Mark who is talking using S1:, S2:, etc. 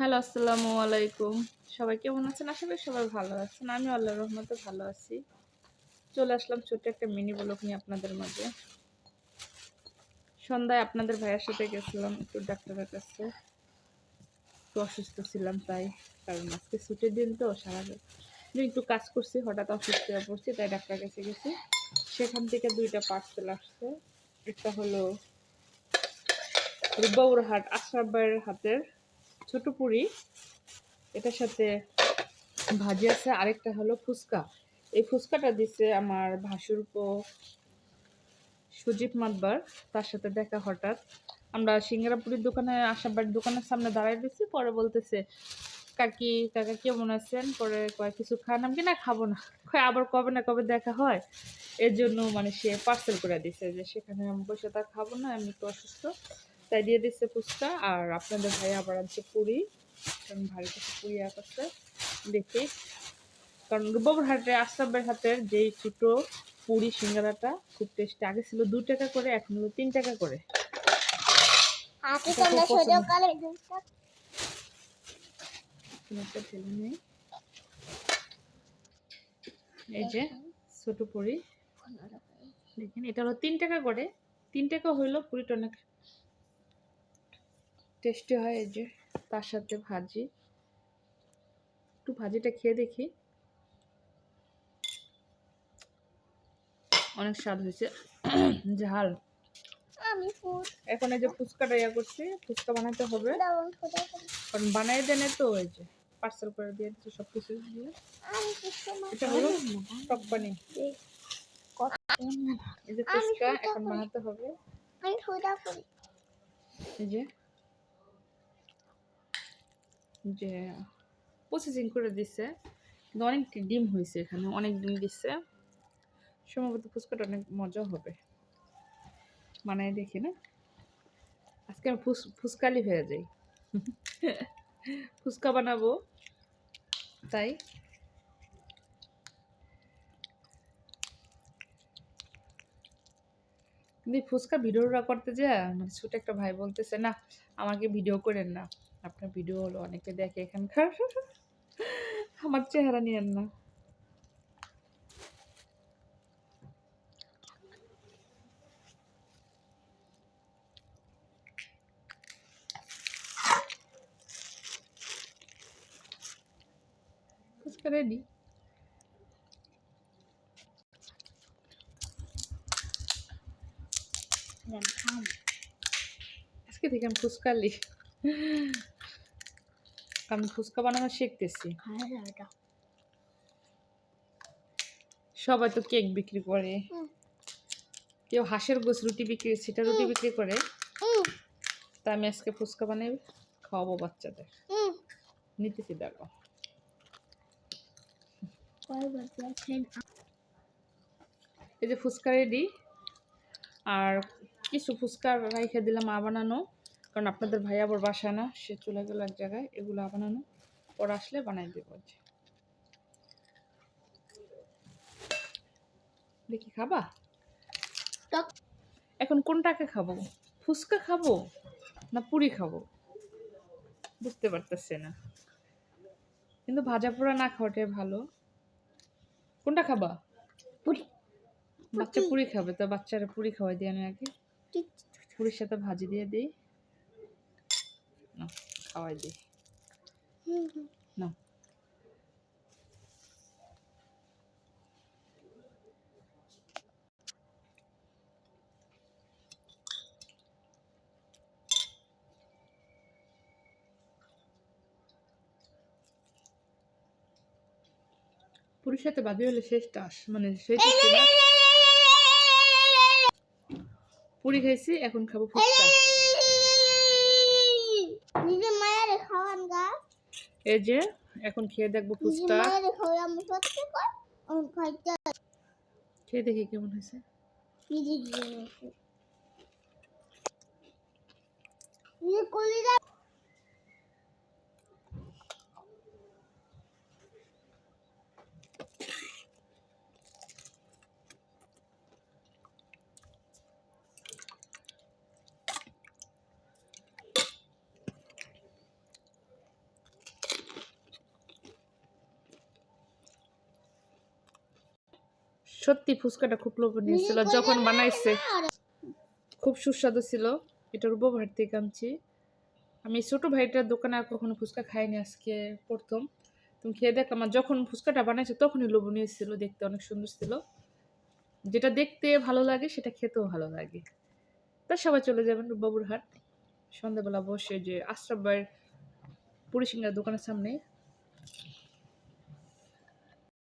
S1: Hello, আসসালামু আলাইকুম। সবাই কেমন আছেন? আশা করি সবাই ভালো আছেন। আমি আল্লাহর রহমতে ভালো আছি। চলে আসলাম ছোট্ট একটা মিনি ব্লগ নিয়ে আপনাদের মাঝে। সন্ধ্যায় আপনাদের ভাইয়ের সাথে গেছিলাম একটু ডাক্তারের কাছে। একটু অসুস্থ ছিলাম তাই, কারণ আজকে ছুটির দিন তো, সারা একটু কাজ করছি, হঠাৎ অসুস্থ হয়ে পড়ছি, তাই ডাক্তারের কাছে গেছি। সেখান থেকে দুইটা পার্সেল আসছে। একটা হলো বৌরহাট আশরাফ ভাইয়ের হাতের। ছোট পুরি, এটার সাথে ভাজি আছে, আরেকটা হলো ফুচকা। এই ফুচকাটা দিছে আমার ভাসুরপো সুজিত মাতবার, তার সাথে দেখা হঠাৎ। আমরা সিঙ্গারাপুরির দোকানে আশাবার দোকানের সামনে দাঁড়াই দিছি পরে বলতেছে, কাকি, কাকা কেমন আছেন? পরে কয়, কিছু খান আমি কি না, খাব না। আবার কবে না কবে দেখা হয়? এর জন্য মানে সে পার্সেল করে দিছে যে, সেখানে আমি বসে তা খাব না, আমি তো অসুস্থ। তাই দিয়ে দিচ্ছে ফুচকা আর আপনাদের ভাই আবার আনছে পুরি। কারণ ভারী কিছু পুরি আছে। দেখি। কারণ হাটে আশরাফের হাতের যেই ছোটো পুরি সিঙ্গারাটা খুব টেস্টি আগে ছিল দু টাকা করে এখন হলো তিন টাকা করে।
S2: হাতে
S1: এই যে ছোট পুরি। দেখেন এটা হলো তিন টাকা করে। তিন টাকা হইল পুরিটা অনেক টেস্টি হয় এই যে তার সাথে ভাজি। একটু ভাজিটা খেয়ে দেখি। অনেক স্বাদ হয়েছে। ঝাল।
S2: আমি
S1: এখন এই যে ফুচকাটা ইয়া করছি ফুচকা বানাতে হবে। কারণ বানাই দেনে তো ওই যে পার্সেল করে দিয়ে দিচ্ছি সব কিছু এটা হলো টক পানি এই যে ফুচকা এখন বানাতে হবে। এই যে যে প্রসেসিং করে দিচ্ছে কিন্তু অনেক ডিম হয়েছে এখানে, অনেক ডিম দিচ্ছে সম্ভবত ফুচকাটা অনেক মজা হবে। বানাই দেখি না। আজকে আমি ফুস ফুচকালি হয়ে যাই। ফুচকা বানাবো, তাই। কিন্তু ফুচকা ভিডিওটা করতে যা মানে ছোট একটা ভাই বলতেছে, না, আমাকে ভিডিও করেন না। আপনার ভিডিও হলো অনেকে দেখে এখানকার আমার চেহারা নিয়েন না ফুচকা রেডি
S2: খাম
S1: আজকে থেকে আমি ফুচকালি আমি ফুচকা বানানো শিখতেছি। সবাই তো কেক বিক্রি করে। কেউ হাঁসের গোছ রুটি বিক্রি, সেটা রুটি বিক্রি করে। তা আমি আজকে ফুচকা বানাই খাওয়াবো বাচ্চাদের। নিতেছি দেখো। এই যে ফুচকা রেডি আর কিছু ফুচকা রাইখে দিলাম মা বানানো। কারণ আপনাদের ভাই আবার বাসা না সে চলে গেল এক জায়গায় এগুলো বানানো। ওরা আসলে বানাই দেবো। দেখি খাবা?
S2: টক
S1: এখন কোনটাকে খাব? ফুচকা খাব না পুরি খাব? বুঝতে পারতেছে না। কিন্তু ভাজা পোড়া না খাওয়াটাই ভালো। কোনটা খাবা?
S2: পুরি।
S1: বাচ্চা পুরি। খাবে তো বাচ্চারা পুরি খাওয়াই দিয়ে আমি আগে। পুরির সাথে ভাজি দিয়ে দিই। না খাওয়াই দিই না পুরীর সাথে বাদি হলে শেষ টাস মানে সেই। পুরি খাইছি এখন খাব ফুচকা এই যে এখন খেয়ে দেখব ফুচকা। খেয়ে দেখি কেমন হয়েছে।
S2: নিজে
S1: সত্যি ফুচকাটা খুব লোভনীয় ছিল। যখন বানাইছে খুব সুস্বাদু ছিল। এটার উপহার থেকে আনছি। আমি ছোট ভাইটার দোকানে আর কখনো ফুচকা খাইনি আজকে প্রথম। তুমি খেয়ে দেখ আমার যখন ফুচকাটা বানাইছে তখনই লোভনীয় ছিল দেখতে অনেক সুন্দর ছিল। যেটা দেখতে ভালো লাগে সেটা খেতেও ভালো লাগে। তা সবাই চলে যাবেন বাবুরহাট সন্ধ্যাবেলা বসে যে আশ্রম ভাইয়ের পুরি সিংহার দোকানের সামনে।